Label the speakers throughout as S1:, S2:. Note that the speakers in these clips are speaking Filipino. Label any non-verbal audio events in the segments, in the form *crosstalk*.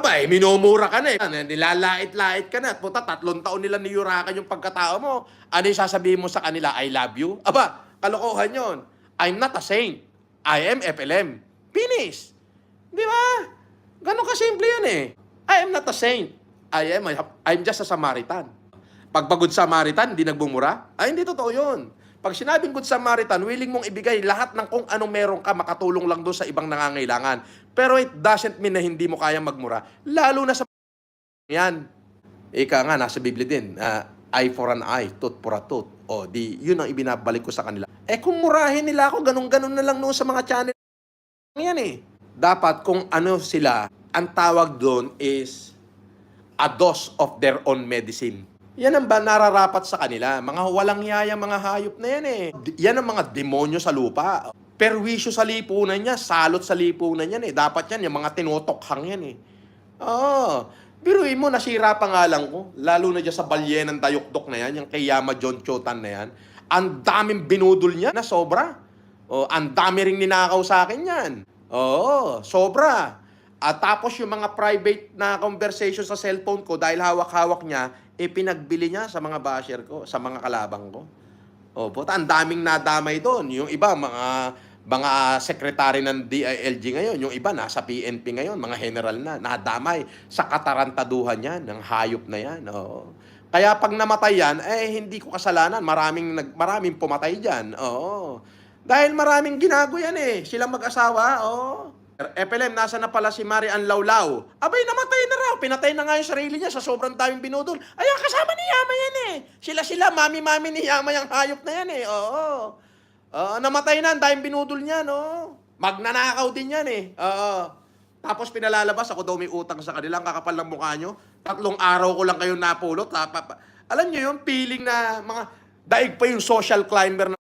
S1: Aba, eh, minumura ka na eh. Nilalait-lait ka na. Puta, tatlong taon nila niyurakan yung pagkatao mo. Ano yung sasabihin mo sa kanila? I love you? Aba, kalokohan yon. I'm not a saint. I am FLM. Finish. Di ba? Ganon kasimple yun eh. I am not a saint. I am, I'm just a Samaritan. Pag pagod Samaritan, hindi nagbumura? Ay, hindi totoo yun. Pag sinabing good Samaritan, willing mong ibigay lahat ng kung anong meron ka, makatulong lang doon sa ibang nangangailangan. Pero it doesn't mean na hindi mo kayang magmura. Lalo na sa yan. Ika nga, nasa Biblia din, ah, eye for an eye, tooth for a tooth. O, di, yun ang ibinabalik ko sa kanila. Eh, kung murahin nila ako, ganun-ganun na lang noon sa mga channel. Yan eh. Dapat kung ano sila, ang tawag doon is a dose of their own medicine. Yan ang ba nararapat sa kanila. Mga walang yaya, mga hayop na yan eh. Yan ang mga demonyo sa lupa. Perwisyo sa lipunan niya, salot sa lipunan yan eh. Dapat yan, yung mga tinutokhang yan eh. Oo. Biruin mo, nasira pa nga lang ko. Lalo na dyan sa balyen ng dayukdok na yan, yung kay Yama John Chotan na yan. Ang daming binudol niya na sobra. Oh, ang dami ring ninakaw sa akin yan. Oo, sobra. At tapos yung mga private na conversation sa cellphone ko dahil hawak-hawak niya, eh niya sa mga basher ko, sa mga kalabang ko. Puta, ang daming nadamay doon. Yung iba, mga mga sekretary ng DILG ngayon, yung iba nasa PNP ngayon, mga general na, nadamay sa katarantaduhan yan, ng hayop na yan. Oo. Kaya pag namatay yan, eh hindi ko kasalanan, maraming nag maraming pumatay diyan. Oo. Dahil maraming ginago yan eh, silang mag-asawa, oo. FLM, nasa na pala si Marian Laulaw? Abay, namatay na raw. Pinatay na nga yung sarili niya sa sobrang daming binudol. Ay, ang kasama ni Yama yan eh. Sila-sila, mami-mami ni Yama yung hayop na yan eh. Oo. Oo, namatay na, ang daming binudol niya, no? Magnanakaw din yan eh. Oo. Tapos pinalalabas, ako daw may utang sa kanila, ang kakapal ng mukha nyo. Tatlong araw ko lang kayo napulot. Ha? Alam nyo yung feeling na mga, daig pa yung social climber na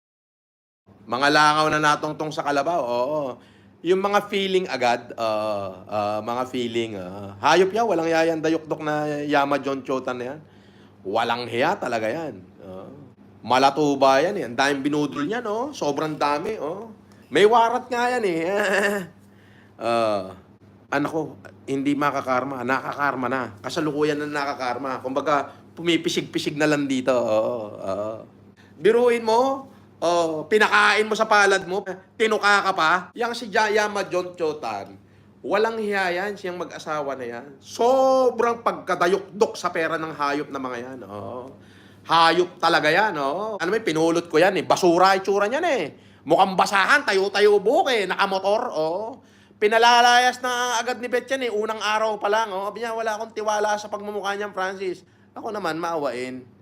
S1: mga langaw na natongtong sa kalabaw, oo. Yung mga feeling agad, uh, uh, mga feeling, uh, hayop yan, walang yayan dayok-dok na Yama John Chotan na yan. Walang hiya talaga yan. Uh, malatuba yan eh. Ang daming binudol niya, no? Sobrang dami, oh. May warat nga yan eh. *laughs* uh, anak ko, hindi makakarma. Nakakarma na. Kasalukuyan na nakakarma. Kumbaga, pumipisig-pisig na lang dito. Oo, oo. Biruin mo, oh, pinakain mo sa palad mo, tinuka ka pa. Yang si Jayama John Chotan, walang hiya yan, siyang mag-asawa na yan. Sobrang pagkadayok-dok sa pera ng hayop na mga yan. Oo. Hayop talaga yan. Oo. Ano mo, pinulot ko yan eh. Basura itsura niyan eh. Mukhang basahan, tayo-tayo buhok eh. Nakamotor. Oo. Pinalalayas na agad ni Bet yan eh. Unang araw pa lang. Oh. Sabi niya, wala akong tiwala sa pagmumukha niyan, Francis. Ako naman, maawain.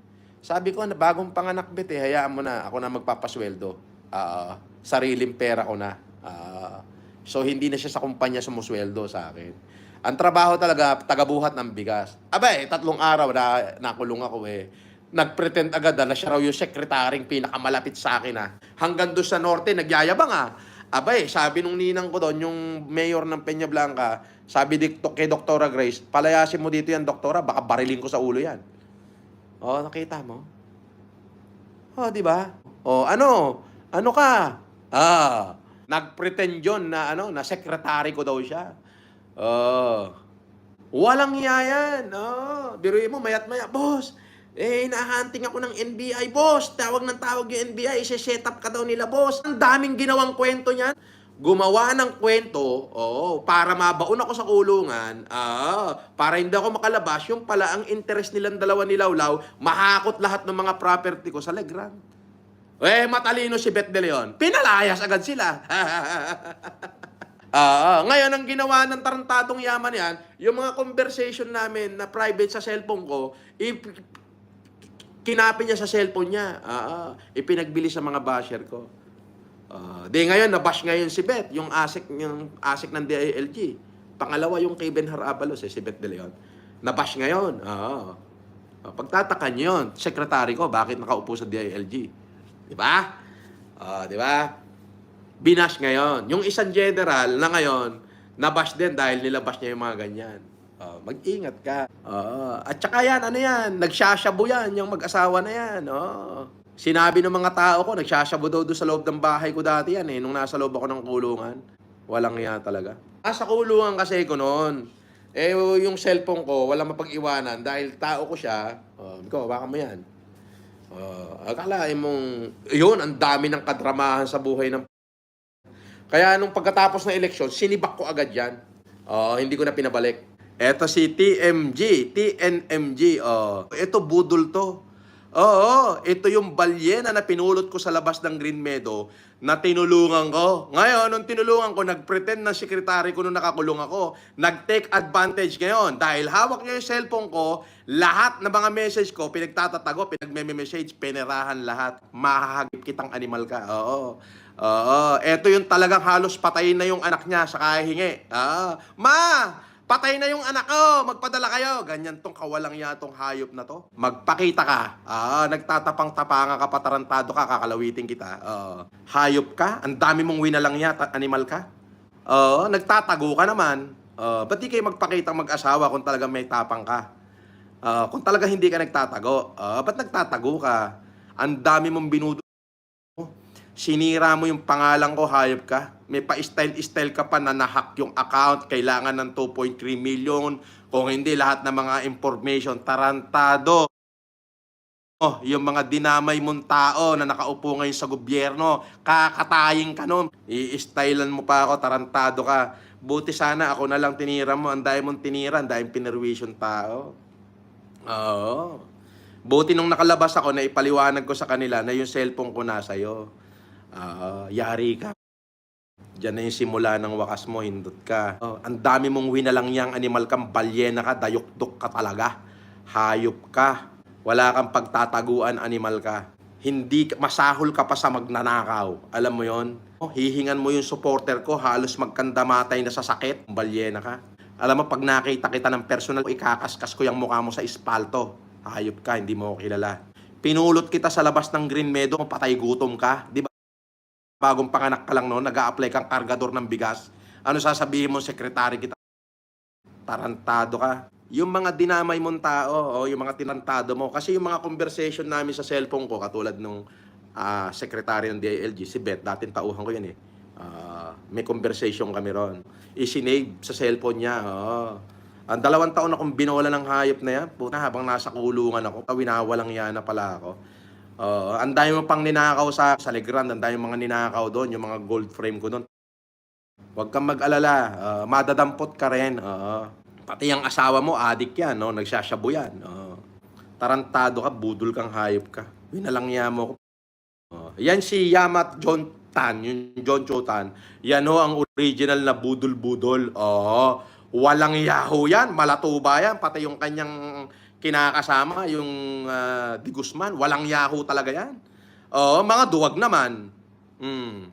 S1: Sabi ko, na bagong panganak bet eh, hayaan mo na, ako na magpapasweldo. Ah, sariling pera ko na. Ah, so, hindi na siya sa kumpanya sumusweldo sa akin. Ang trabaho talaga, tagabuhat ng bigas. Abay, tatlong araw na nakulong ako eh. Nagpretend agad na siya raw yung sekretaring pinakamalapit sa akin ah. Hanggang doon sa norte, nagyayabang ah. Abay, sabi nung ninang ko doon, yung mayor ng Peña Blanca, sabi dikto kay Doktora Grace, palayasin mo dito yan, Doktora, baka bariling ko sa ulo yan. Oh, nakita mo? Oh, di ba? Oh, ano? Ano ka? Ah, nagpretend yun na ano, na secretary ko daw siya. Oh. Walang hiya yan. Oh, biruin mo mayat maya, boss. Eh, nahahunting ako ng NBI, boss. Tawag ng tawag yung NBI, isi-set up ka daw nila, boss. Ang daming ginawang kwento niyan. Gumawa ng kwento, oo, para mabaon ako sa kulungan, ah, para hindi ako makalabas, yung pala ang interest nilang dalawa ni Lawlaw, mahakot lahat ng mga property ko sa Legrand. Eh, matalino si Beth De Leon. Pinalayas agad sila. *laughs* Ah, ngayon ang ginawa ng tarantadong yaman yan, yung mga conversation namin na private sa cellphone ko, i- kinapin niya sa cellphone niya. Ah, ipinagbili sa mga basher ko. Ah, di ngayon nabash ngayon si Beth, yung ASIC yung ASIC ng DILG. Pangalawa yung Ben Harabalos eh, si Beth De Leon. Nabash ngayon. Ah. Ah, pagtataka niyo yun, secretary ko, bakit nakaupo sa DILG? Di ba? Ah, di ba? Binash ngayon. Yung isang general na ngayon, nabash din dahil nilabash niya yung mga ganyan. Ah, mag-ingat ka. Ah, at saka yan, ano yan, nagsashabu yan, yung mag-asawa na yan. Oh. Sinabi ng mga tao ko, nagsashabu daw doon sa loob ng bahay ko dati yan eh, nung nasa loob ako ng kulungan. Walang iya talaga. Ah, sa kulungan kasi ko noon, Eh, yung cellphone ko, wala mapag-iwanan dahil tao ko siya. Oh, ikaw, baka mo yan. Oh, akalain mong, yun, ang dami ng kadramahan sa buhay ng kaya nung pagkatapos ng eleksyon, sinibak ko agad yan. Oh, hindi ko na pinabalik. Eto si TMG, TNMG. Oh, ito budol to. Oo, ito yung balyena na pinulot ko sa labas ng Green Meadow na tinulungan ko. Ngayon, nung tinulungan ko, nag-pretend na sekretary ko nung nakakulong ako. Nag-take advantage ngayon. Dahil hawak niya yung cellphone ko, lahat ng mga message ko, pinagtatatago, pinagme-message, pinerahan lahat. Mahahagip kitang animal ka. Oo. Oo. Ito yung talagang halos patayin na yung anak niya sa kahingi. Ah, ma! Patay na yung anak ko, magpadala kayo. Ganyan tong kawalang yatong hayop na to. Magpakita ka. Ah, nagtatapang-tapangan ka, patarantado ka, kakalawitin kita. Ah, hayop ka? Ang dami mong winalang yata, animal ka? Oo, nagtatago ka naman. Uh, ba't di kayo magpakita mag-asawa kung talaga may tapang ka? Ah, kung talaga hindi ka nagtatago, ah, ba't nagtatago ka? Ang dami mong binudo sinira mo yung pangalan ko, hayop ka. May pa-style-style ka pa na nahack yung account, kailangan ng 2.3 million. Kung hindi, lahat ng mga information, tarantado. Oh, yung mga dinamay mong tao na nakaupo ngayon sa gobyerno, kakatayin ka nun. I-stylean mo pa ako, tarantado ka. Buti sana ako na lang tinira mo, ang dahil mong tinira, ang dahil pinirwisyon tao. Oo. Buti nung nakalabas ako na ipaliwanag ko sa kanila na yung cellphone ko nasa'yo. Ah, yari ka. Diyan na yung simula ng wakas mo, hindot ka. Oh, ang dami mong winalang yang animal kang balyena ka, dayukdok ka talaga. Hayop ka. Wala kang pagtataguan, animal ka. Hindi, masahol ka pa sa magnanakaw. Alam mo yon? Oh, hihingan mo yung supporter ko, halos magkandamatay na sa sakit. Balyena ka. Alam mo, pag nakita kita ng personal, ikakaskas ko yung mukha mo sa espalto. Hayop ka, hindi mo ako kilala. Pinulot kita sa labas ng Green Meadow, patay gutom ka. Di ba? Bagong panganak ka lang noon, nag apply kang kargador ng bigas, ano sasabihin mo, sekretary kita? Tarantado ka. Yung mga dinamay mong tao, o yung mga tinantado mo, kasi yung mga conversation namin sa cellphone ko, katulad nung ah, sekretary ng DILG, si Beth, dating tauhan ko yun eh. Ah, may conversation kami ron. Isinave sa cellphone niya. oo. Ang dalawang taon akong binola ng hayop na yan, puta, habang nasa kulungan ako, winawalang yan na pala ako. Oo, ang dami mo pang ninakaw sa, sa Legrand, ang dami mga ninakaw doon, yung mga gold frame ko doon. Huwag kang mag-alala, ah, madadampot ka rin. oo. Pati ang asawa mo, adik yan, no? nagsasyabu yan. oo. Tarantado ka, budol kang hayop ka. Winalangya mo ko. Oh, yan si Yamat John Tan, yung John Cho Tan. Yan ho ang original na budol-budol. Oo. Walang yahoo yan, malatuba yan, pati yung kanyang kinakasama, yung ah, Di Guzman, walang yahoo talaga yan. Oo, mga duwag naman. Hmm.